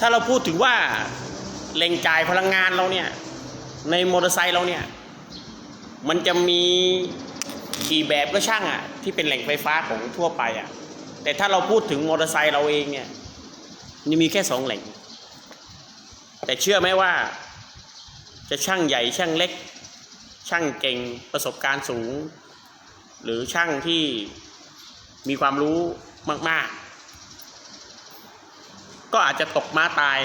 ถ้าเราพูดถึงว่าแหล่งจ่ายพลังงานเราเนี่ย ในมอเตอร์ไซค์เราเนี่ย มันจะมีกี่แบบก็ช่างอะ ที่เป็นแหล่งไฟฟ้าของทั่วไปอะ แต่ถ้าเราพูดถึงมอเตอร์ไซค์เราเองเนี่ยมันมีแค่สองแหล่ง แต่เชื่อไหมว่า จะช่างใหญ่ช่างเล็ก ช่างเก่งประสบการณ์สูง หรือช่างที่มีความรู้มาก ๆ ก็อาจจะตกม้าตาย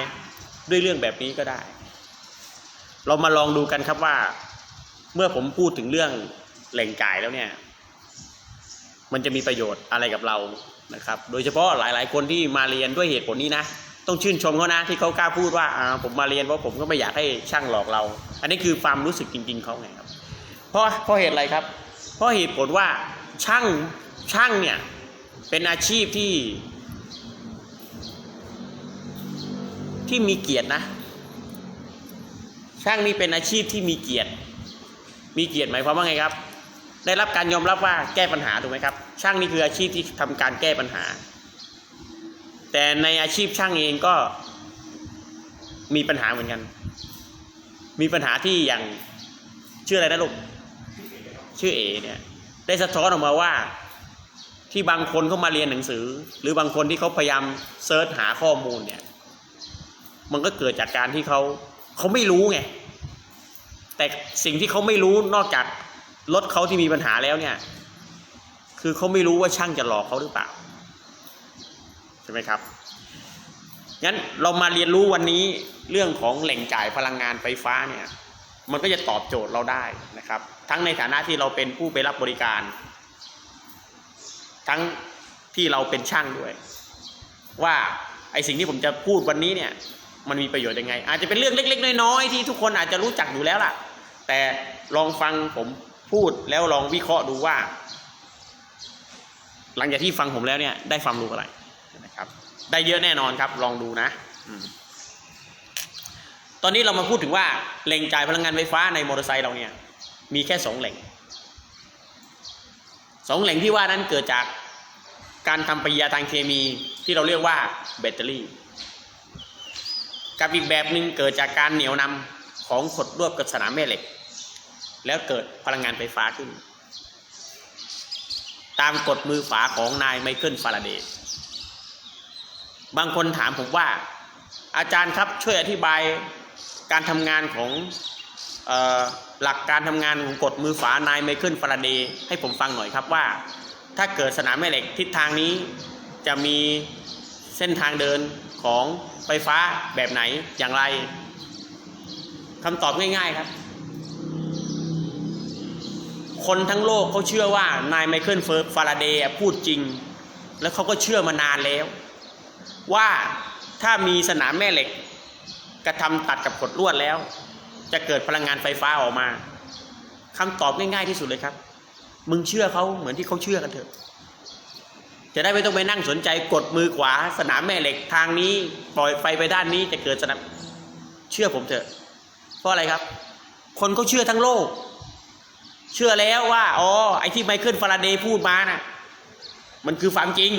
ด้วยเรื่องแบบนี้ก็ได้ เรามาลองดูกันครับว่า เมื่อผมพูดถึงเรื่องแหล่งจ่ายแล้วเนี่ย มันจะมีประโยชน์อะไรกับเรานะครับ โดยเฉพาะหลายๆ คนที่มาเรียนด้วยเหตุผลนี้นะต้องชื่นชมเขานะที่เขากล้าพูดว่าอ่าผมมาเรียนเพราะผมก็ไม่อยากให้ช่างหลอกเรา อันนี้คือความรู้สึกจริง ๆเขาไงครับ เพราะเพราะเหตุอะไรครับ เพราะเหตุผลว่าช่างช่างเนี่ยเป็นอาชีพที่ ที่มีเกียรตินะ ช่างนี่เป็นอาชีพที่มีเกียรติ มีเกียรติหมายความว่าไงครับ ได้รับการยอมรับว่าแก้ปัญหาถูกไหมครับ ช่างนี่คืออาชีพที่ทำการแก้ปัญหา แต่ในอาชีพช่างเองก็มีปัญหาเหมือนกัน มีปัญหาที่อย่างชื่ออะไรนะลูกชื่อเอเนี่ยได้สะท้อนออกมาว่าที่บางคนเขามาเรียนหนังสือ หรือบางคนที่เขาพยายามเซิร์ชหาข้อมูลเนี่ย มันก็เกิดจากการที่เขาเขาไม่รู้ไง แต่สิ่งที่เขาไม่รู้นอกจากรถเขาที่มีปัญหาแล้วเนี่ย คือเขาไม่รู้ว่าช่างจะหลอกเขาหรือเปล่า ใช่ไหมครับ งั้นเรามาเรียนรู้วันนี้เรื่องของแหล่งจ่ายพลังงานไฟฟ้าเนี่ย มันก็จะตอบโจทย์เราได้นะครับ ทั้งในฐานะที่เราเป็นผู้ไปรับบริการ ทั้งที่เราเป็นช่างด้วย ว่าไอสิ่งที่ผมจะพูดวันนี้เนี่ย มันมีประโยชน์ยังไง อาจจะเป็นเรื่องเล็ก ๆ น้อยๆที่ทุกคนอาจจะรู้จักอยู่แล้วล่ะ แต่ลองฟังผมพูดแล้วลองวิเคราะห์ดูว่า หลังจากที่ฟังผมแล้วเนี่ย ได้ความรู้อะไรนะครับ ได้เยอะแน่นอนครับ ลองดูนะอตอนนี้เรามาพูดถึงว่าแหล่งจ่ายพลังงานไฟฟ้าในมอเตอร์ไซค์เราเนี่ย มีแค่สองแหล่งสองแหล่งที่ว่านั้นเกิดจากการทำปฏิกิริยาทางเคมีที่เราเรียกว่าแบตเตอรี่ กับอีกแบบหนึ่งเกิดจากการเหนียวนำของขดรวบกับสนามแม่เหล็ก แล้วเกิดพลังงานไฟฟ้าขึ้น ตามกฎมือฝาของนายไมเคิลฟาราเดย์บางคนถามผมว่า อาจารย์ครับช่วยอธิบายการทำงานของออหลักการทำงานของกฎมือฝานายไมเคิลฟาราเดย์ให้ผมฟังหน่อยครับว่า ถ้าเกิดสนามแม่เหล็กทิศทางนี้จะมีเส้นทางเดิน ของไฟฟ้าแบบไหนอย่างไรคำตอบง่าย ๆครับ คนทั้งโลกเขาเชื่อว่านายไมเคิลเฟิร์ฟาราเดย์พูดจริง แล้วเขาก็เชื่อมานานแล้ว ว่าถ้ามีสนามแม่เหล็ก กระทำตัดกับกดลวดแล้ว จะเกิดพลังงานไฟฟ้าออกมาคำตอบง่ายๆที่สุดเลยครับ มึงเชื่อเขาเหมือนที่เขาเชื่อกันเถอะ จะได้ไม่ต้องไปนั่งสนใจกดมือขวา สนามแม่เหล็กทางนี้ ปล่อยไฟไปด้านนี้จะเกิดสนามเชื่อผมเถอะ เพราะอะไรครับ คนเขาเชื่อทั้งโลก เชื่อแล้วว่าอ๋อไอ้ที่ไมเคิลฟาราเดย์พูดมาน่ะมันคือความจริง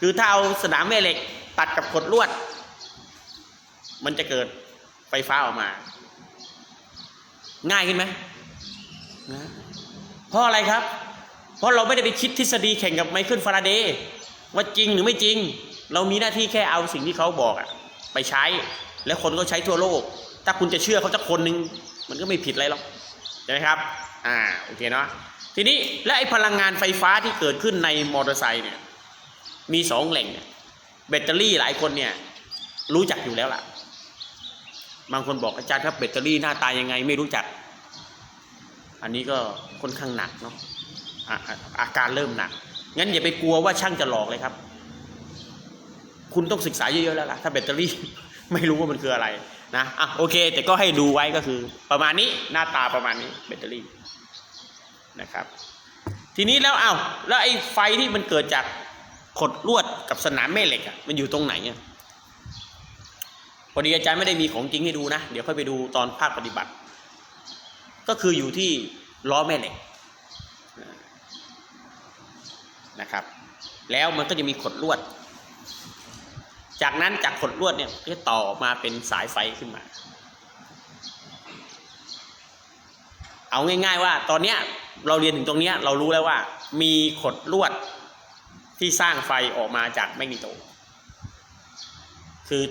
คือถ้าเอาสนามแม่เหล็ก ตัดกับกดลวด มันจะเกิดไฟฟ้าออกมา ง่ายขึ้นไหมนะเพราะอะไรครับ เพราะเราไม่ได้ไปคิดทฤษฎีแข่งกับไมเคิลฟาราเดย์ว่าจริงหรือไม่จริง เรามีหน้าที่แค่เอาสิ่งที่เขาบอกอะไปใช้ และคนก็ใช้ทั่วโลก ถ้าคุณจะเชื่อเขาจะคนหนึ่งมันก็ไม่ผิดอะไรหรอกใช่ไหมครับ อ่าโอเคเนาะทีนี้และไอ้พลังงานไฟฟ้าที่เกิดขึ้นในมอเตอร์ไซค์เนี่ยมีสองแหล่งเนี่ยแบตเตอรี่หลายคนเนี่ยรู้จักอยู่แล้วล่ะ บางคนบอกอาจารย์ครับแบตเตอรี่หน้าตายังไงไม่รู้จัก อันนี้ก็ค่อนข้างหนักเนาะ อาการเริ่มหนัก งั้นอย่าไปกลัวว่าช่างจะหลอกเลยครับ คุณต้องศึกษาเยอะๆแล้วล่ะ ถ้าแบตเตอรี่ไม่รู้ว่ามันคืออะไรนะอะโอเค แต่ก็ให้ดูไว้ก็คือ ประมาณนี้หน้าตาประมาณนี้แบตเตอรี่นะครับ ทีนี้แล้วเอา้าแล้วไอ้ไฟที่มันเกิดจากขดลวดกับสนามแม่เหล็กอะมันอยู่ตรงไหนอะพอดีอาจารย์ไม่ได้มีของจริงให้ดูนะ เดี๋ยวค่อยไปดูตอนภาคปฏิบัติ ก็คืออยู่ที่ล้อแม่เหล็ก นะครับ แล้วมันก็จะมีขดลวด จากนั้นจากขดลวดเนี่ยก็จะต่อมาเป็นสายไฟขึ้นมา เอาง่าย ๆ ว่า ตอนเนี้ยเราเรียนถึงตรงเนี้ยเรารู้แล้วว่า มีขดลวดที่สร้างไฟออกมาจากแมกนีโต คือ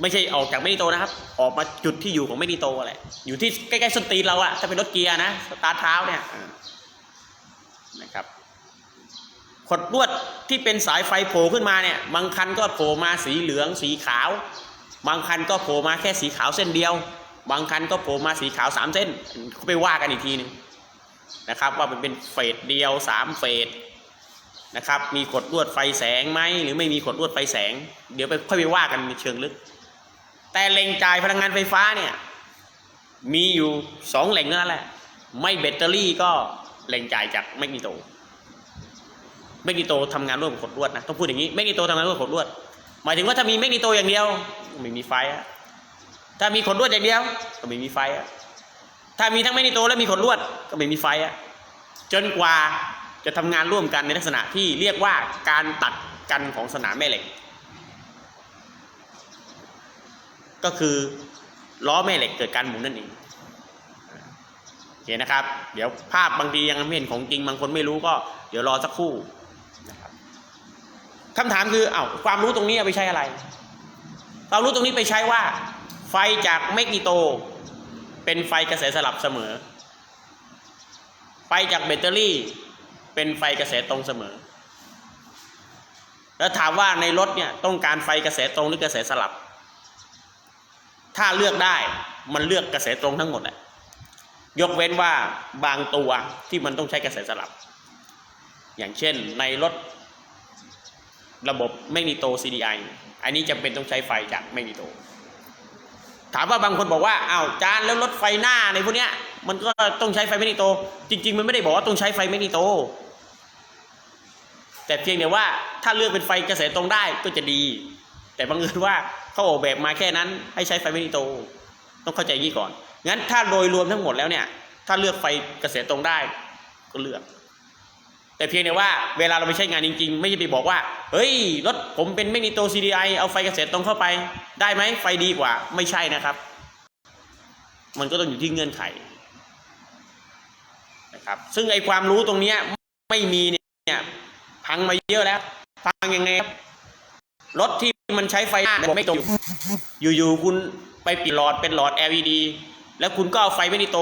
ไม่ใช่ออกจากแมกนีโตนะครับ ออกมาจุดที่อยู่ของแมกนีโตแหละอยู่ที่ใกล้ๆส้นตีนเราอะถ้าเป็นรถเกียร์นะสตาร์ทเท้าเนี่ยนะครับ ขดลวดที่เป็นสายไฟโผล่ขึ้นมาเนี่ย บางคันก็โผล่มาสีเหลืองสีขาว บางคันก็โผล่มาแค่สีขาวเส้นเดียว บางคันก็โผล่มาสีขาวสามเส้นเขาไปว่ากันอีกทีหนึงนะครับว่ามันเป็นเฟสเดียวสามเฟสนะครับมีขดลวดไฟแสงไหมหรือไม่มีขดลวดไฟแสง เดี๋ยวไปค่อยไปว่ากันในเชิงลึก แต่แหล่งจ่ายพลังงานไฟฟ้าเนี่ยมีอยู่สองแหล่งนั่นแหละ ไม่แบตเตอรี่ก็แหล่งจ่ายจากแมกนีโต แมกนีโตทำงานร่วมกับขดลวดนะต้องพูดอย่างนี้แมกนีโตทำงานร่วมกับขดลวด หมายถึงว่าถ้ามีแมกนีโตอย่างเดียวไม่มีไฟอะถ้ามีขดลวดอย่างเดียวก็ไม่มีไฟอะถ้ามีทั้งแมกนีโตและมีขดลวดก็ไม่มีไฟอะจนกว่าจะทำงานร่วมกันในลักษณะที่เรียกว่าการตัดกันของสนามแม่เหล็ก ก็คือล้อแม่เหล็กเกิดการหมุนนั่นเองโอเคนะครับ เดี๋ยวภาพบางทียังไม่เห็นของจริงบางคนไม่รู้ก็เดี๋ยวรอสักครู่ คำถามคือเอา้าความรู้ตรงนี้เอาไปใช้อะไร ความรู้ตรงนี้ไปใช้ว่า ไฟจากแมกนีโต เป็นไฟกระแสสลับเสมอ ไฟจากแบตเตอรี่ เป็นไฟกระแสตรงเสมอ แล้วถามว่าในรถเนี่ยต้องการไฟกระแสตรงหรือกระแสสลับ ถ้าเลือกได้มันเลือกกระแสตรงทั้งหมดแหละยกเว้นว่าบางตัวที่มันต้องใช้กระแสสลับ อย่างเช่นในรถ ระบบแมกนีโต CDI อันนี้จำเป็นต้องใช้ไฟจากแมกนีโต ถามว่าบางคนบอกว่าอ้าวจานแล้วรถไฟหน้าในพวกเนี้ย มันก็ต้องใช้ไฟแมกนีโต จริง ๆ มันไม่ได้บอกว่าต้องใช้ไฟแมกนีโต แต่เพียงแต่ว่าถ้าเลือกเป็นไฟกระแสตรงได้ก็จะดี แต่บังเอิญว่าเขาออกแบบมาแค่นั้น ให้ใช้ไฟแมกนีโต ต้องเข้าใจอย่างนี้ก่อนงั้นถ้าโดยรวมทั้งหมดแล้วเนี่ย ถ้าเลือกไฟกระแสตรงได้ก็เลือก แต่เพียงแต่ว่าเวลาเราไปใช้งานจริง ๆ ไม่ใช่ไปบอกว่า เฮ้ย รถผมเป็นแมกนีโต CDI เอาไฟกระแสตรงเข้าไป ได้ไหมไฟดีกว่า ไม่ใช่นะครับ มันก็ต้องอยู่ที่เงื่อนไขนะครับ ซึ่งไอความรู้ตรงเนี้ยไม่มีเนี่ยพังมาเยอะแล้วพังยังไงครับรถที่มันใช้ไฟหน้าไม่ตรงอยู่ๆคุณไปปิดหลอดเป็นหลอด LED แล้วคุณก็เอาไฟแมกนีโต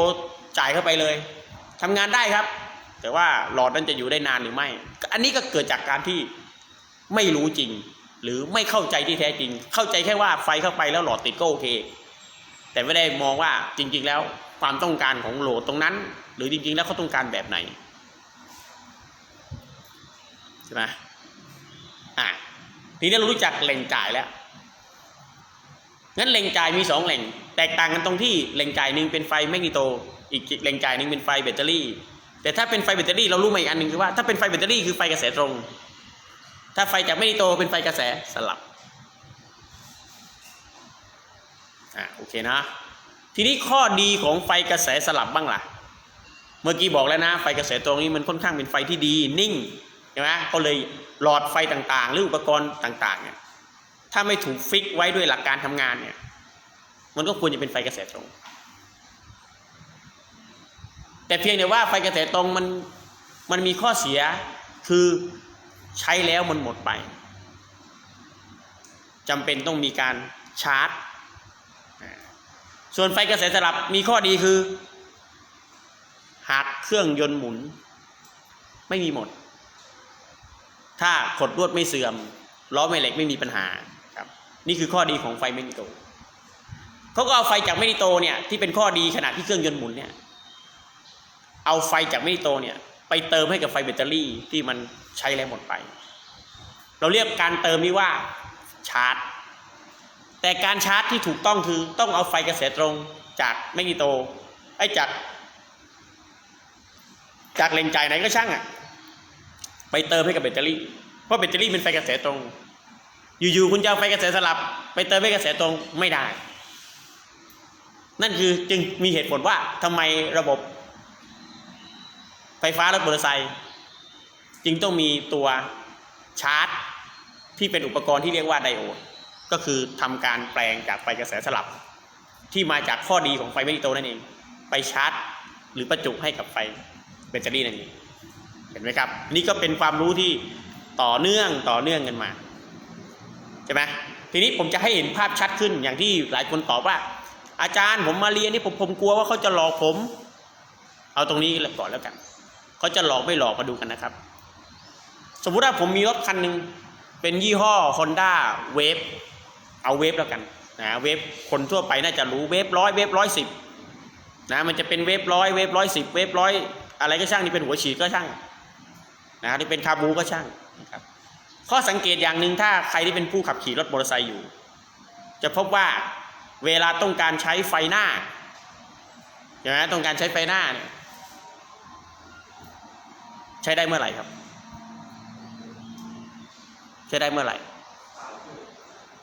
จ่ายเข้าไปเลยทำงานได้ครับ แต่ว่าหลอดนั้นจะอยู่ได้นานหรือไม่ อันนี้ก็เกิดจากการที่ไม่รู้จริง หรือไม่เข้าใจที่แท้จริง เข้าใจแค่ว่าไฟเข้าไปแล้วหลอดติดก็โอเค แต่ไม่ได้มองว่าจริง ๆ แล้วความต้องการของโหลดตรงนั้น หรือจริง ๆ แล้วเขาต้องการแบบไหนใช่ไหมอะทีนี้เรารู้จักแหล่งจ่ายแล้ว งั้นแหล่งจ่ายมีสองแหล่ง แตกต่างกันตรงที่แหล่งจ่ายหนึ่งเป็นไฟแมกนีโต อีกแหล่งจ่ายหนึ่งเป็นไฟแบตเตอรี่ แต่ถ้าเป็นไฟแบตเตอรี่เรารู้มาอีกอันหนึ่งคือว่าถ้าเป็นไฟแบตเตอรี่คือไฟกระแสตรง ถ้าไฟจากแมกนีโตเป็นไฟกระแสสลับอะโอเคนะ ทีนี้ข้อดีของไฟกระแสสลับบ้างล่ะ เมื่อกี้บอกแล้วนะ ไฟกระแสตรงนี้มันค่อนข้างเป็นไฟที่ดีนิ่งใช่ไหมก็เลยหลอดไฟต่างๆ หรืออุปกรณ์ต่างๆเนี่ยถ้าไม่ถูกฟิกไว้ด้วยหลักการทำงานเนี่ยมันก็ควรจะเป็นไฟกระแสตรง แต่เพียงแต่ว่าไฟกระแสตรงมันมันมีข้อเสียคือใช้แล้วมันหมดไปจำเป็นต้องมีการชาร์จ ส่วนไฟกระแสสลับมีข้อดีคือ หากเครื่องยนต์หมุน ไม่มีหมด ถ้าขดลวดไม่เสื่อม ล้อแม่เหล็กไม่มีปัญหาครับ นี่คือข้อดีของไฟแมกนีโตเขาก็เอาไฟจากแมกนีโตเนี่ยที่เป็นข้อดีขณะที่เครื่องยนต์หมุนเนี่ย เอาไฟจากแมกนีโตเนี่ย ไปเติมให้กับไฟแบตเตอรี่ที่มันใช้แล้วหมดไป เราเรียกการเติมนี้ว่าชาร์จ แต่การชาร์จที่ถูกต้องคือต้องเอาไฟกระแสตรงจากแมกนีโตไอ้จาก จากแหล่งจ่ายไหนก็ช่างอะไปเติมให้กับแบตเตอรี่ เพราะแบตเตอรี่เป็นไฟกระแสตรง อยู่ๆคุณจะเอาไฟกระแสสลับ ไปเติมให้กระแสตรงไม่ได้ นั่นคือจึงมีเหตุผลว่าทำไมระบบ ไฟฟ้ารถมอเตอร์ไซค์จึงต้องมีตัวชาร์จ ที่เป็นอุปกรณ์ที่เรียกว่าไดโอดก็คือทำการแปลงจากไฟกระแสสลับ ที่มาจากข้อดีของไฟแมกนีโตนั่นเอง ไปชาร์จ หรือประจุให้กับไฟแบตเตอรี่นั่นเองเห็นไหมครับ นี่ก็เป็นความรู้ที่ต่อเนื่องต่อเนื่องกันมาใช่ไหมทีนี้ผมจะให้เห็นภาพชัดขึ้นอย่างที่หลายคนตอบว่า อาจารย์ผมมาเรียนนี่ผมผมกลัวว่าเขาจะหลอกผม เอาตรงนี้ก่อนแล้วกัน เขาจะหลอกไม่หลอกมาดูกันนะครับ สมมุติว่าผมมีรถคันหนึ่งเป็นยี่ห้อ Honda Wave เอาเวฟแล้วกันนะเวฟคนทั่วไปน่าจะรู้เวฟร้อยเวฟร้อยสิบนะมันจะเป็นเวฟร้อยเวฟร้อยสิบเวฟร้อยอะไรก็ช่างที่เป็นหัวฉีดก็ช่างนะที่เป็นคาบูก็ช่างนะครับข้อสังเกตอย่างหนึ่งถ้าใครที่เป็นผู้ขับขี่รถมอเตอร์ไซค์อยู่ จะพบว่าเวลาต้องการใช้ไฟหน้าใช่ไหมต้องการใช้ไฟหน้าเนี่ย ใช้ได้เมื่อไหร่ครับ ใช้ได้เมื่อไหร่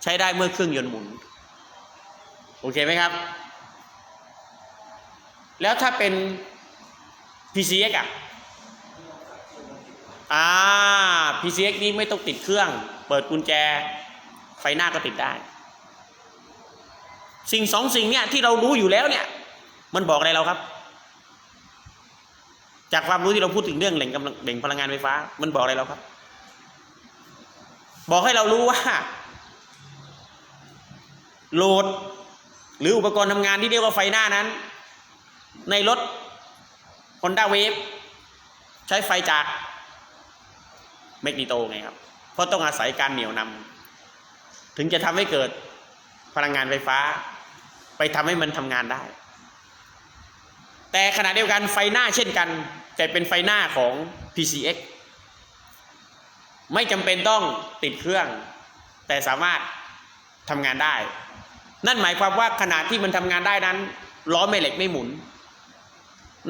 ใช้ได้เมื่อเครื่องยนต์หมุน โอเคไหมครับ แล้วถ้าเป็น PCX อะอ่า PCX นี้ไม่ต้องติดเครื่อง เปิดกุญแจ ไฟหน้าก็ติดได้ สิ่งสองสิ่งเนี่ยที่เรารู้อยู่แล้วเนี่ย มันบอกอะไรเราครับ จากความรู้ที่เราพูดถึงเรื่องแหล่งกำลังแหล่งพลังงานไฟฟ้า มันบอกอะไรเราครับ บอกให้เรารู้ว่า โหลด หรืออุปกรณ์ทำงานที่เรียกว่าไฟหน้านั้น ในรถ Honda Wave ใช้ไฟจากแมกนีโตไงครับ เพราะต้องอาศัยการเหนี่ยวนำถึงจะทำให้เกิดพลังงานไฟฟ้า ไปทำให้มันทำงานได้แต่ขณะเดียวกันไฟหน้าเช่นกัน แต่เป็นไฟหน้าของ PCX ไม่จำเป็นต้องติดเครื่อง แต่สามารถทำงานได้ นั่นหมายความว่าขณะที่มันทำงานได้นั้น ล้อแม่เหล็กไม่หมุน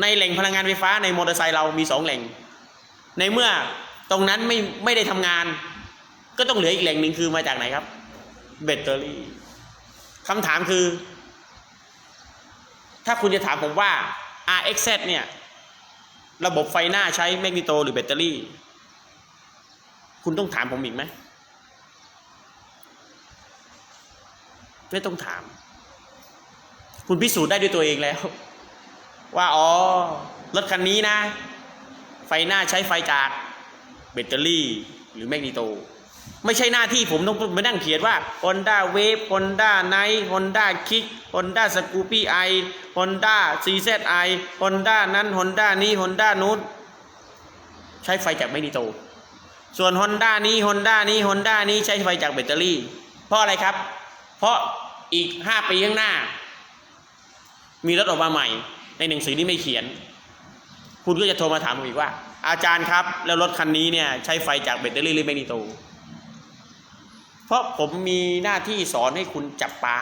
ในแหล่งพลังงานไฟฟ้าในมอเตอร์ไซค์เรามีสองแหล่ง ในเมื่อตรงนั้นไม่ไม่ได้ทำงาน ก็ต้องเหลืออีกแหล่งหนึ่งคือมาจากไหนครับแบตเตอรี่คำถามคือ ถ้าคุณจะถามผมว่า RXZ เนี่ย ระบบไฟหน้าใช้แมกนีโตหรือแบตเตอรี่ คุณต้องถามผมอีกไหมไม่ต้องถาม คุณพิสูจน์ได้ด้วยตัวเองแล้ว ว่าอ๋อรถคันนี้นะ ไฟหน้าใช้ไฟจากแบตเตอรี่ หรือแมกนีโต ไม่ใช่หน้าที่ผมต้องมานั่งเขียนว่า Honda Wave Honda Night Honda Kick Honda Scoopy i Honda CZI Honda นั้น Honda นี้ Honda นู้นใช้ไฟจากแมกนีโต ส่วน Honda นี้ Honda นี้ Honda นี้ใช้ไฟจากแบตเตอรี่ เพราะอะไรครับ เพราะอีก 5 ปีข้างหน้า มีรถออกมาใหม่ ในหนังสือนี้ไม่เขียน คุณก็จะโทรมาถามผมอีกว่า อาจารย์ครับ แล้วรถคันนี้เนี่ยใช้ไฟจากแบตเตอรี่หรือแมกนีโต เพราะผมมีหน้าที่สอนให้คุณจับปลา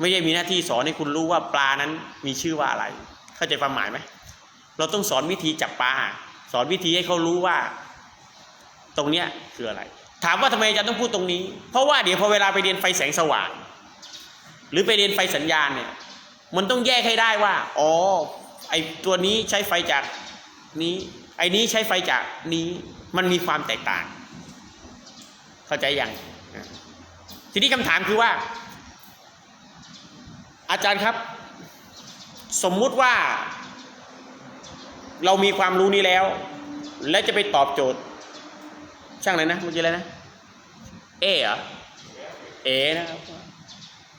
ไม่ใช่มีหน้าที่สอนให้คุณรู้ว่าปลานั้นมีชื่อว่าอะไร เข้าใจความหมายไหม เราต้องสอนวิธีจับปลา สอนวิธีให้เขารู้ว่า ตรงเนี้ยคืออะไร ถามว่าทำไมอาจารย์ต้องพูดตรงนี้ เพราะว่าเดี๋ยวพอเวลาไปเรียนไฟแสงสว่าง หรือไปเรียนไฟสัญญาณเนี่ย มันต้องแยกให้ได้ว่า อ๋อ ไอตัวนี้ใช้ไฟจากนี้ ไอนี้ใช้ไฟจากนี้ มันมีความแตกต่าง เข้าใจยังทีนี้คำถามคือว่า อาจารย์ครับ สมมุติว่า เรามีความรู้นี้แล้ว และจะไปตอบโจทย์ ช่างอะไรนะเมื่อกี้อะไรนะ เอเหรอเอนะครับ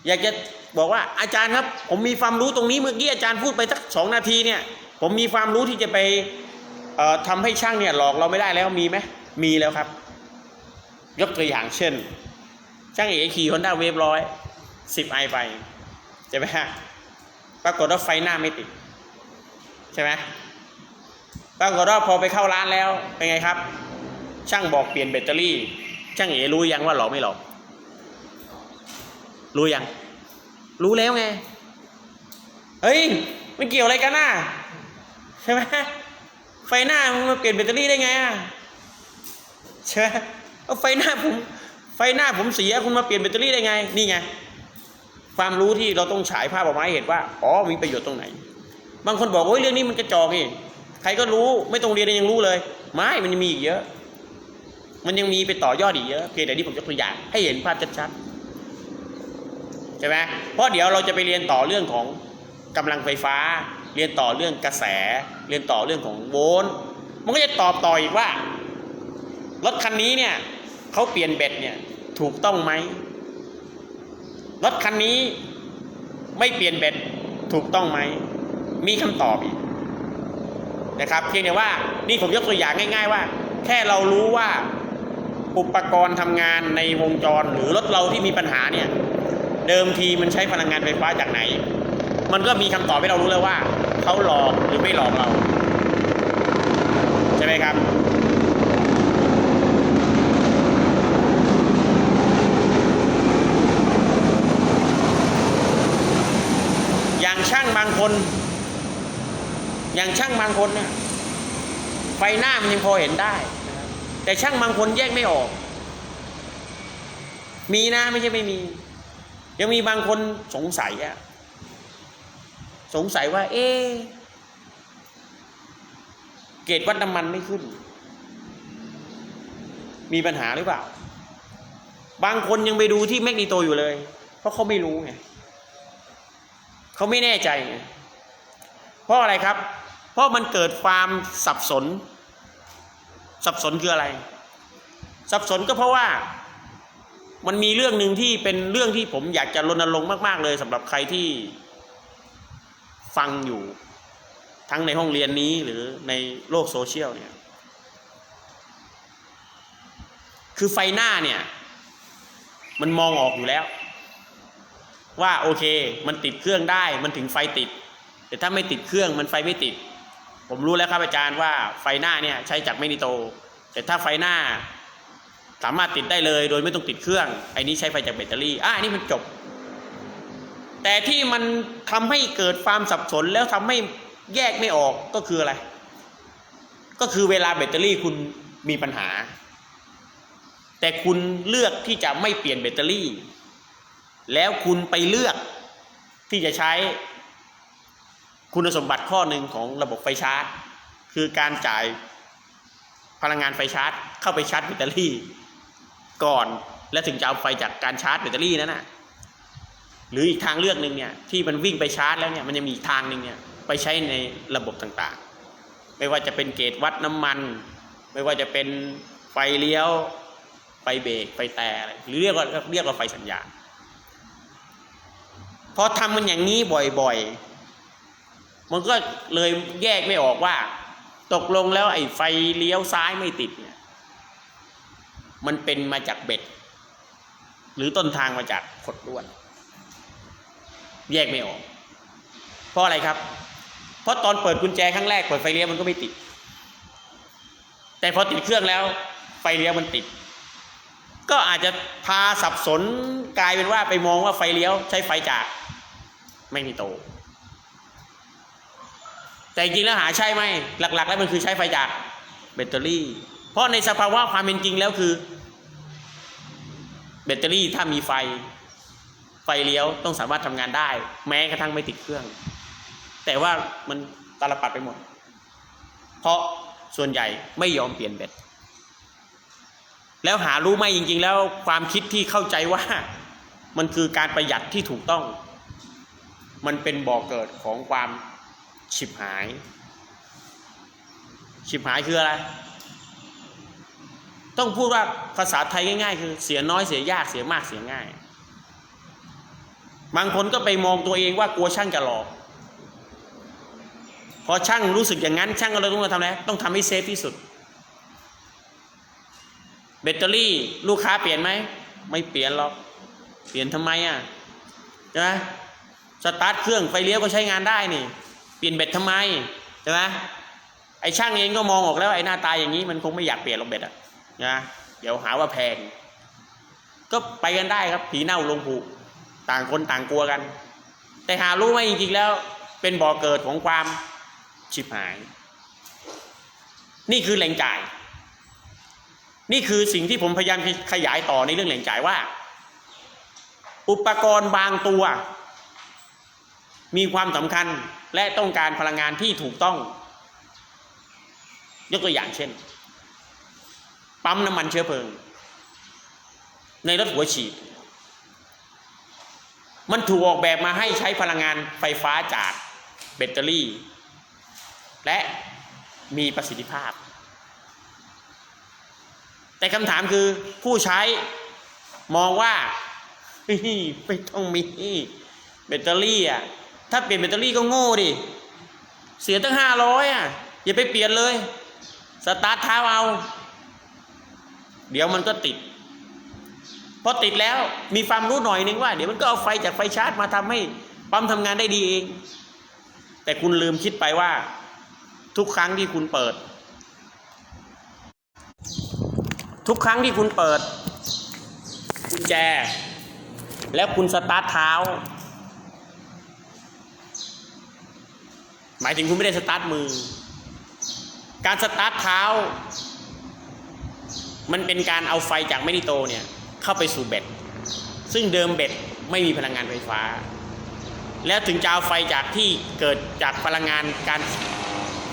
อยากจะบอกว่าอาจารย์ครับ ผมมีความรู้ตรงนี้เมื่อกี้อาจารย์พูดไปสักสองนาทีเนี่ย ผมมีความรู้ที่จะไปเอ่อทำให้ช่างเนี่ยหลอกเราไม่ได้แล้วมีไหมมีแล้วครับ ยกตัวอย่างเช่น ช่างเอขี่ฮอนด้าเวฟร้อยสิบไอไปใช่ไหมฮะปรากฏว่าไฟหน้าไม่ติด ใช่ไหมปรากฏว่าพอไปเข้าร้านแล้วเป็นไงครับ ช่างบอกเปลี่ยนแบตเตอรี่ ช่างเอรู้ยังว่าหลอกไม่หลอกรู้ยัง รู้แล้วไง เฮ้ยมันเกี่ยวอะไรกันน่ะใช่ไหมไฟหน้ามันมาเปลี่ยนแบตเตอรี่ได้ไงอะใช่ไหม เอาไฟหน้าผม ไฟหน้าผมเสียคุณมาเปลี่ยนแบตเตอรี่ได้ไง นี่ไง ความรู้ที่เราต้องฉายภาพออกมาให้เห็นว่า อ๋อ มีประโยชน์ตรงไหน บางคนบอกโอ้ยเรื่องนี้มันกระจอกนี่ ใครก็รู้ ไม่ต้องเรียนยังรู้เลย ไม่ มันมีอีกเยอะ มันยังมีไปต่อยอดอีกเยอะ เพียงแต่ที่ผมยกตัวอย่าง ให้เห็นภาพชัดๆ ใช่ไหมเพราะเดี๋ยวเราจะไปเรียนต่อเรื่องของกำลังไฟฟ้า เรียนต่อเรื่องกระแส เรียนต่อเรื่องของโวลต์ มันก็จะตอบต่ออีกว่ารถคันนี้เนี่ย เขาเปลี่ยนเบ็ดเนี่ยถูกต้องไหมรถคันนี้ไม่เปลี่ยนเบ็ดถูกต้องไหม มีคำตอบอีกนะครับ เพียงแต่ว่านี่ผมยกตัวอย่างง่าย ๆ ว่า แค่เรารู้ว่าอุปกรณ์ทำงานในวงจรหรือรถเราที่มีปัญหาเนี่ย เดิมทีมันใช้พลังงานไฟฟ้าจากไหน มันก็มีคำตอบให้เรารู้แล้วว่าเขาหลอกหรือไม่หลอกเรา ใช่ไหมครับ อย่างช่างบาง คน อย่างช่างบางคนเนี่ยไฟหน้ามันยังพอเห็นได้ แต่ช่างบางคนแยกไม่ออก มีนะไม่ใช่ไม่มี ยังมีบางคนสงสัยอะสงสัยว่า เอ๊เกรดวัดน้ำมันไม่ขึ้น มีปัญหาหรือเปล่า บางคนยังไปดูที่แมกนีโตอยู่เลย เพราะเขาไม่รู้ไง เขาไม่แน่ใจ เพราะอะไรครับ เพราะมันเกิดความสับสน สับสนคืออะไร สับสนก็เพราะว่ามันมีเรื่องหนึ่งที่เป็นเรื่องที่ผมอยากจะรณรงค์มาก ๆ เลยสำหรับใครที่ฟังอยู่ทั้งในห้องเรียนนี้หรือในโลกโซเชียลเนี่ย คือไฟหน้าเนี่ย มันมองออกอยู่แล้ว ว่าโอเค มันติดเครื่องได้มันถึงไฟติด แต่ถ้าไม่ติดเครื่องมันไฟไม่ติด ผมรู้แล้วครับอาจารย์ว่าไฟหน้าเนี่ยใช้จากแมกนิโต แต่ถ้าไฟหน้า สามารถติดได้เลยโดยไม่ต้องติดเครื่องไอ้นี้ใช้ไฟจากแบตเตอรี่อะอันนี้มันจบ แต่ที่มันทำให้เกิดความสับสนแล้วทำให้แยกไม่ออกก็คืออะไร ก็คือเวลาแบตเตอรี่คุณมีปัญหา แต่คุณเลือกที่จะไม่เปลี่ยนแบตเตอรี่ แล้วคุณไปเลือกที่จะใช้คุณสมบัติข้อหนึ่งของระบบไฟชาร์จ คือการจ่ายพลังงานไฟชาร์จ เข้าไปชาร์จแบตเตอรี่ ก่อนและถึงจะเอาไฟจากการชาร์จแบตเตอรี่นั้นนะหรืออีกทางเลือกหนึ่งเนี่ยที่มันวิ่งไปชาร์จแล้วเนี่ยมันยังมีอีกทางหนึ่งเนี่ยไปใช้ในระบบต่างๆ ไม่ว่าจะเป็นเกจวัดน้ำมัน ไม่ว่าจะเป็นไฟเลี้ยวไฟเบรกไฟแต่อะไรหรือเรียกว่าเรียกว่าไฟสัญญาณ พอทำมันอย่างนี้บ่อยๆ มันก็เลยแยกไม่ออกว่า ตกลงแล้วไอ้ไฟเลี้ยวซ้ายไม่ติดเนี่ยมันเป็นมาจากเบ็ด หรือต้นทางมาจากขดลวดแยกไม่ออก เพราะอะไรครับ เพราะตอนเปิดกุญแจครั้งแรกเปิดไฟเลี้ยวมันก็ไม่ติด แต่พอติดเครื่องแล้ว ไฟเลี้ยวมันติด ก็อาจจะพาสับสนกลายเป็นว่าไปมองว่าไฟเลี้ยวใช้ไฟจาก แมกนิโต แต่จริงแล้วหาใช่ไหมหลัก ๆ แล้วมันคือใช้ไฟจากแบตเตอรี่ เพราะในสภาวะความเป็นจริงแล้วคือ แบตเตอรี่ถ้ามีไฟ ไฟเลี้ยวต้องสามารถทำงานได้ แม้กระทั่งไม่ติดเครื่อง แต่ว่ามันตาลปัดไปหมด เพราะส่วนใหญ่ไม่ยอมเปลี่ยนแบตแล้วหารู้ไหมจริง ๆ แล้วความคิดที่เข้าใจว่ามันคือการประหยัดที่ถูกต้อง มันเป็นบ่อกเกิดของความฉิบหาย ฉิบหายคืออะไร ต้องพูดว่าภาษาไทยง่ายๆ คือเสียน้อยเสียยากเสียมากเสียง่าย บางคนก็ไปมองตัวเองว่ากลัวช่างจะหลอกพอช่างรู้สึกอย่างนั้น ช่างก็เลยต้องมาทำอะไรต้องทำให้เซฟที่สุดแบตเตอรี่ลูกค้าเปลี่ยนไหม ไม่เปลี่ยนหรอก เปลี่ยนทำไมอะใช่ไหม สตาร์ทเครื่องไฟเลี้ยวก็ใช้งานได้นี่ เปลี่ยนแบตทำไมใช่ไหมไอ้ช่างเองก็มองออกแล้วไอ้หน้าตาอย่างนี้มันคงไม่อยากเปลี่ยนหรอกแบตอะนะเดี๋ยวหาว่าแพง ก็ไปกันได้ครับ ผีเน่าลงผูต่างคนต่างกลัวกัน แต่หารู้ไหมจริงๆแล้ว เป็นบ่อเกิดของความฉิบหาย นี่คือแหล่งจ่าย นี่คือสิ่งที่ผมพยายามขยายต่อในเรื่องแหล่งจ่ายว่า อุปกรณ์บางตัว มีความสำคัญและต้องการพลังงานที่ถูกต้อง ยกตัวอย่างเช่น ปั๊มน้ำมันเชื้อเพลิง ในรถหัวฉีด มันถูกออกแบบมาให้ใช้พลังงานไฟฟ้าจากแบตเตอรี่ และมีประสิทธิภาพ แต่คำถามคือผู้ใช้มองว่าไม่ต้องมีแบตเตอรี่อะ ถ้าเปลี่ยนแบตเตอรี่ก็โง่ดิ เสียตั้งห้าร้อยอะ อย่าไปเปลี่ยนเลย สตาร์ทเท้าเอา เดี๋ยวมันก็ติด พอติดแล้วมีความรู้หน่อยนึงว่า เดี๋ยวมันก็เอาไฟจากไฟชาร์จมาทำให้ปั๊มทำงานได้ดีเอง แต่คุณลืมคิดไปว่า ทุกครั้งที่คุณเปิด ทุกครั้งที่คุณเปิดกุญแจ แล้วคุณสตาร์ทเท้า หมายถึงคุณไม่ได้สตาร์ทมือ การสตาร์ทเท้า มันเป็นการเอาไฟจากแมกนิโตเนี่ยเข้าไปสู่เบ็ด ซึ่งเดิมเบ็ดไม่มีพลังงานไฟฟ้า แล้วถึงจะเอาไฟจากที่เกิดจากพลังงานการ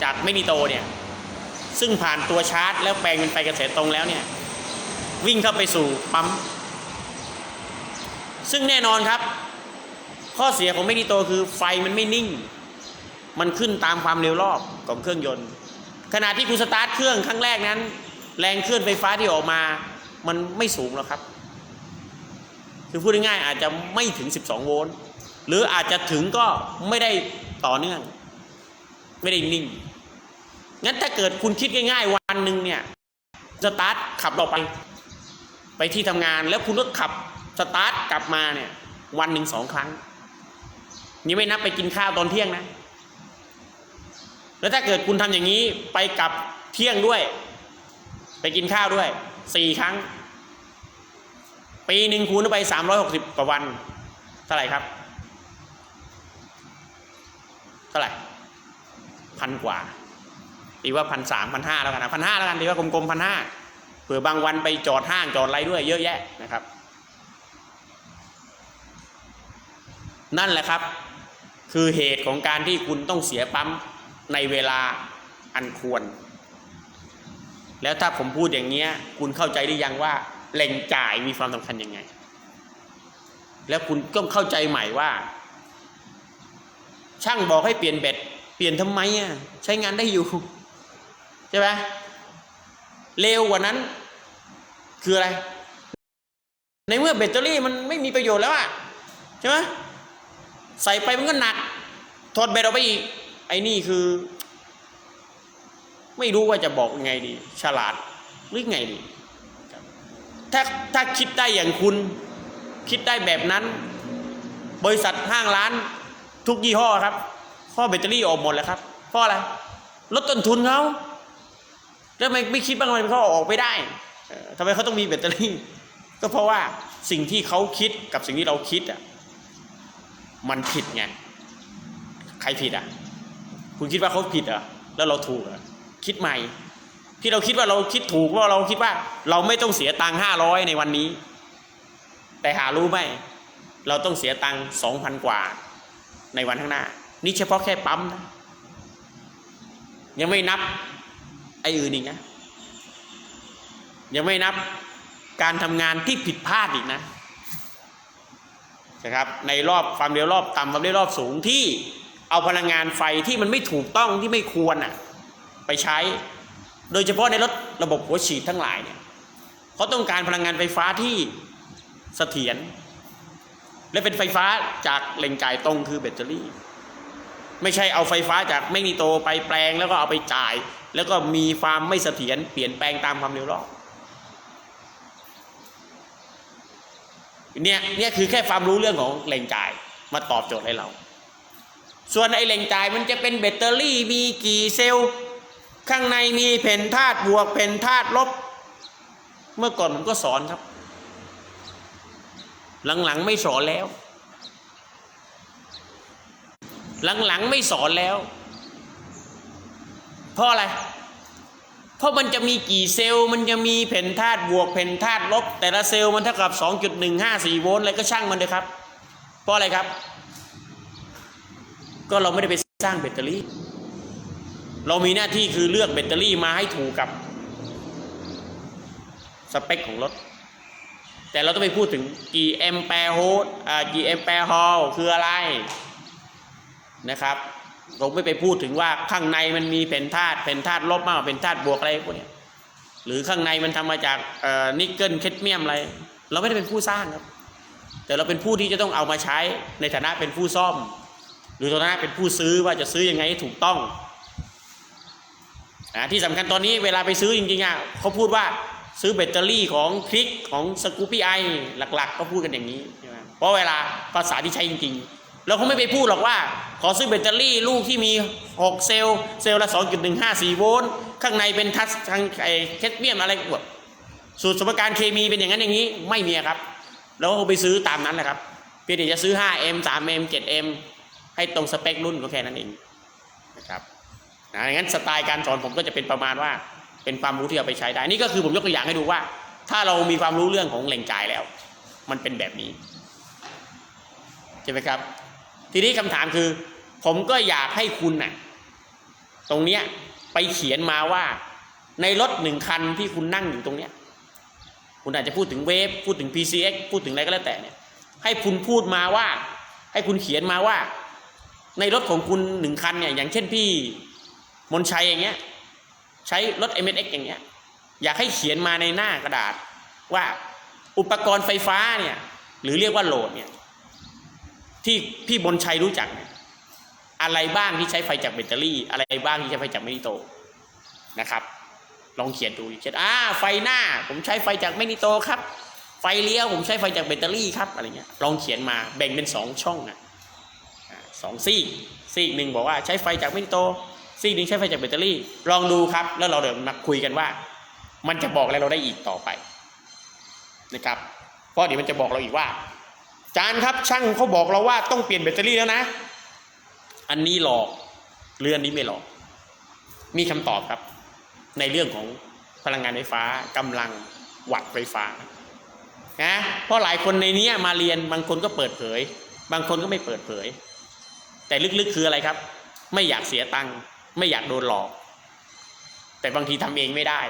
จากแมกนิโตเนี่ยซึ่งผ่านตัวชาร์จ แล้วแปลงเป็นไฟกระแสตรงแล้วเนี่ยวิ่งเข้าไปสู่ปั๊ม ซึ่งแน่นอนครับ ข้อเสียของแมกนิโตคือไฟมันไม่นิ่ง มันขึ้นตามความเร็วรอบของเครื่องยนต์ ขณะที่คุณสตาร์ทเครื่องครั้งแรกนั้น แรงเคลื่อนไฟฟ้าที่ออกมา มันไม่สูงหรอกครับ คือพูดง่ายๆอาจจะไม่ถึง 12 โวลต์หรืออาจจะถึงก็ไม่ได้ต่อเนื่อง ไม่ได้นิ่งงั้นถ้าเกิดคุณคิดง่ายๆ วันหนึ่งเนี่ยสตาร์ทขับเราไป ไปที่ทำงานแล้วคุณก็ขับสตาร์ทกลับมาเนี่ย วันหนึ่งสองครั้ง นี่ไม่นับไปกินข้าวตอนเที่ยงนะ แล้วถ้าเกิดคุณทำอย่างนี้ไปกลับเที่ยงด้วย ไปกินข้าวด้วยสี่ครั้ง ปีหนึ่งคูณไปสามร้อยหกสิบกว่าวัน เท่าไหร่ครับ เท่าไหร่พันกว่าตีว่าพันสามพันห้าแล้วกันนะพันห้าแล้วกันตีว่ากลมๆพันห้าเผื่อบางวันไปจอดห้างจอดอะไรด้วยเยอะแยะนะครับ นั่นแหละครับ คือเหตุของการที่คุณต้องเสียปั๊ม ในเวลาอันควร แล้วถ้าผมพูดอย่างเงี้ย คุณเข้าใจหรือยังว่าแหล่งจ่ายมีความสำคัญยังไง แล้วคุณก็เข้าใจใหม่ว่า ช่างบอกให้เปลี่ยนแบตเปลี่ยนทำไมอะใช้งานได้อยู่ ใช่ไหมเร็วกว่านั้น คืออะไร ในเมื่อแบตเตอรี่มันไม่มีประโยชน์แล้วอะใช่ไหมใส่ไปมันก็หนักถอดแบตออกไปอีก ไอ้นี่คือ ไม่รู้ว่าจะบอกยังไงดี ฉลาดหรือไงดีถ้าถ้าคิดได้อย่างคุณ คิดได้แบบนั้น บริษัทห้างร้าน ทุกยี่ห้อครับ ข้อแบตเตอรี่ออกหมดแล้วครับเพราะอะไรลดต้นทุนเขาแล้วทำไมไม่คิดบ้างทำไมเขาออกไปได้ทำไมเขาต้องมีแบตเตอรี่ ก็เพราะว่าสิ่งที่เขาคิดกับสิ่งที่เราคิดอะมันผิดไงใครผิดอะ คุณคิดว่าเขาผิดเหรอแล้วเราถูกเหรอคิดใหม่ ที่เราคิดว่าเราคิดถูกเพราเราคิดว่า เราไม่ต้องเสียตังค์ห้าร้อยในวันนี้ แต่หารู้ไหมเราต้องเสียตังค์สองพันกว่า ในวันข้างหน้า นี่เฉพาะแค่ปั๊มนะยังไม่นับ ไอ้อื่นอีกนะยังไม่นับการทำงานที่ผิดพลาดอีกนะนะครับในรอบความเร็วรอบต่ำความเร็วรอบสูงที่ เอาพลังงานไฟที่มันไม่ถูกต้องที่ไม่ควรอะไปใช้ โดยเฉพาะในรถระบบหัวฉีดทั้งหลายเนี่ยเขาต้องการพลังงานไฟฟ้าที่เสถียรและเป็นไฟฟ้าจากแหล่งจ่ายตรงคือแบตเตอรี่ ไม่ใช่เอาไฟฟ้าจากแมกนิโตไปแปลงแล้วก็เอาไปจ่าย แล้วก็มีความไม่เสถียรเปลี่ยนแปลงตามความเร็วรอบเนี่ยเนี่ยคือแค่ความรู้เรื่องของแหล่งจ่ายมาตอบโจทย์ให้เรา ส่วนไอ้แหล่งจ่ายมันจะเป็นแบตเตอรี่มีกี่เซลล์ ข้างในมีแผ่นธาตุบวกแผ่นธาตุลบ เมื่อก่อนผมก็สอนครับ หลังๆไม่สอนแล้ว หลังๆไม่สอนแล้ว เพราะอะไร เพราะมันจะมีกี่เซลล์ มันจะมีแผ่นธาตุบวกแผ่นธาตุลบ แต่ละเซลล์มันเท่ากับ 2.154 โวลต์อะไรก็ช่างมันเลยครับ เพราะอะไรครับ ก็เราไม่ได้ไปสร้างแบตเตอรี่ เรามีหน้าที่คือเลือกแบตเตอรี่มาให้ถูกกับสเปคของรถ แต่เราต้องไปพูดถึงกี่แอมแปร์โฮสอ่ากี่แอมแปร์ฮอลคืออะไรนะครับผมไม่ไปพูดถึงว่าข้างในมันมีเป็นธาตุเป็นธาตุลบมากกว่าเป็นธาตุบวกอะไรพวกนี้หรือข้างในมันทำมาจากอ่อนิกเกิลเคดเมียมอะไร เราไม่ได้เป็นผู้สร้างครับ แต่เราเป็นผู้ที่จะต้องเอามาใช้ในฐานะเป็นผู้ซ่อม หรือฐานะเป็นผู้ซื้อว่าจะซื้อยังไงให้ถูกต้องอ่าที่สำคัญตอนนี้เวลาไปซื้อจริงๆอะเขาพูดว่าซื้อแบตเตอรี่ของคลิกของสกูปี้ไอหลักๆ ก็พูดกันอย่างนี้ใช่ไหมเพราะเวลาภาษาที่ใช้จริงๆ เราคงไม่ไปพูดหรอกว่า ขอซื้อแบตเตอรี่ลูกที่มี 6 เซลล์เซลล์ละ 2.154 โวลต์ข้างในเป็นทัชทางไอเคดเมียมอะไรแบบสูตรสมการเคมีเป็นอย่างนั้นอย่างนี้ไม่มีครับเราก็ไปซื้อตามนั้นแหละครับเพียงแต่จะซื้อ 5M 3M 7M ให้ตรงสเปครุ่นก็แค่นั้นเองนะครับนะงั้นสไตล์การสอนผมก็จะเป็นประมาณว่า เป็นความรู้ที่เอาไปใช้ได้นี่ก็คือผมยกตัวอย่างให้ดูว่า ถ้าเรามีความรู้เรื่องของแหล่งจ่ายแล้ว มันเป็นแบบนี้ใช่ไหมครับ ทีนี้คำถามคือ ผมก็อยากให้คุณน่ะ ตรงเนี้ยไปเขียนมาว่า ในรถหนึ่งคันที่คุณนั่งอยู่ตรงเนี้ย คุณอาจจะพูดถึงเวฟพูดถึง PCX พูดถึงอะไรก็แล้วแต่เนี่ย ให้คุณพูดมาว่า ให้คุณเขียนมาว่า ในรถของคุณหนึ่งคันเนี่ยอย่างเช่นพี่มนชัยอย่างเงี้ยใช้รถ m s x อย่างเงี้ยอยากให้เขียนมาในหน้ากระดาษ ว่าอุปกรณ์ไฟฟ้าเนี่ยหรือเรียกว่าโหลดเนี่ยที่พี่บนชัยรู้จักเนี่ยอะไรบ้างที่ใช้ไฟจากแบตเตอรี่ อะไรบ้างที่ใช้ไฟจากแมกนิโตนะครับ ลองเขียนดูเช่นอ่าไฟหน้าผมใช้ไฟจากแมกนิโตครับ ไฟเลี้ยวผมใช้ไฟจากแบตเตอรี่ครับอะไรเงี้ยลองเขียนมาแบ่งเป็นสองช่องอะ สองซีกซีกหนึ่งบอกว่าใช้ไฟจากมกนิโตซีกหนึ่งใช้ไฟจากแบตเตอรี่ ลองดูครับ แล้วเราเดี๋ยวมาคุยกันว่า มันจะบอกอะไรเราได้อีกต่อไปนะครับเพราะเดี๋ยวมันจะบอกเราอีกว่า จานครับช่างเขาบอกเราว่าต้องเปลี่ยนแบตเตอรี่แล้วนะ อันนี้หลอกหรืออันนี้ไม่หลอก มีคำตอบครับ ในเรื่องของพลังงานไฟฟ้ากำลังวัตต์ไฟฟ้านะเพราะหลายคนในนี้มาเรียนบางคนก็เปิดเผย บางคนก็ไม่เปิดเผย แต่ลึกๆคืออะไรครับ ไม่อยากเสียตังค์ไม่อยากโดนหลอก แต่บางทีทำเองไม่ได้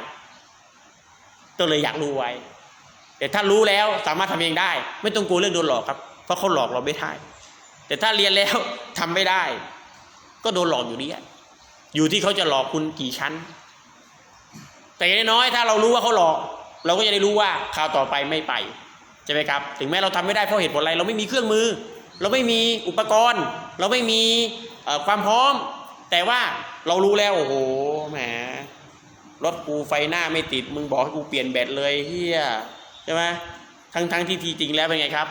ก็เลยอยากรู้ไว้ แต่ถ้ารู้แล้วสามารถทำเองได้ ไม่ต้องกลัวเรื่องโดนหลอกครับ เพราะเขาหลอกเราไม่ได้แต่ถ้าเรียนแล้วทำไม่ได้ ก็โดนหลอกอยู่ดีอะอยู่ที่เขาจะหลอกคุณกี่ชั้น แต่อย่างน้อยถ้าเรารู้ว่าเขาหลอก เราก็จะได้รู้ว่าคราวต่อไปไม่ไปใช่ไหมครับ ถึงแม้เราทำไม่ได้เพราะเหตุผลอะไร เราไม่มีเครื่องมือ เราไม่มีอุปกรณ์ เราไม่มีความพร้อม แต่ว่าเรารู้แล้ว โอ้โหแหมรถกูไฟหน้าไม่ติด มึงบอกให้กูเปลี่ยนแบตเลยเฮียใช่ไหมทั้งทั้งที่ทีจริงแล้วเป็นไงครับ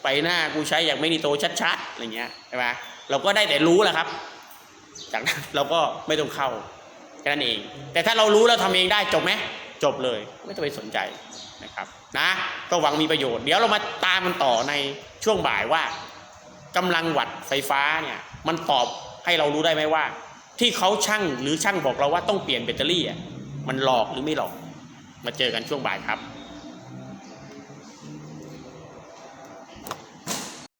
ไฟหน้ากูใช้อย่างไม่นิโตชัดๆอะไรเงี้ยใช่ไหมเราก็ได้แต่รู้แหละครับ จากนั้นเราก็ไม่ต้องเข้าแค่นั้นเอง แต่ถ้าเรารู้แล้วทำเองได้จบไหมจบเลย ไม่ต้องไปสนใจ นะก็หวังมีประโยชน์ เดี๋ยวเรามาตามมันต่อในช่วงบ่ายว่ากำลังวัดไฟฟ้าเนี่ยมันตอบให้เรารู้ได้ไหมว่า ที่เขาช่างหรือช่างบอกเราว่าต้องเปลี่ยนแบตเตอรี่อะมันหลอกหรือไม่หลอก มาเจอกันช่วงบ่ายครับ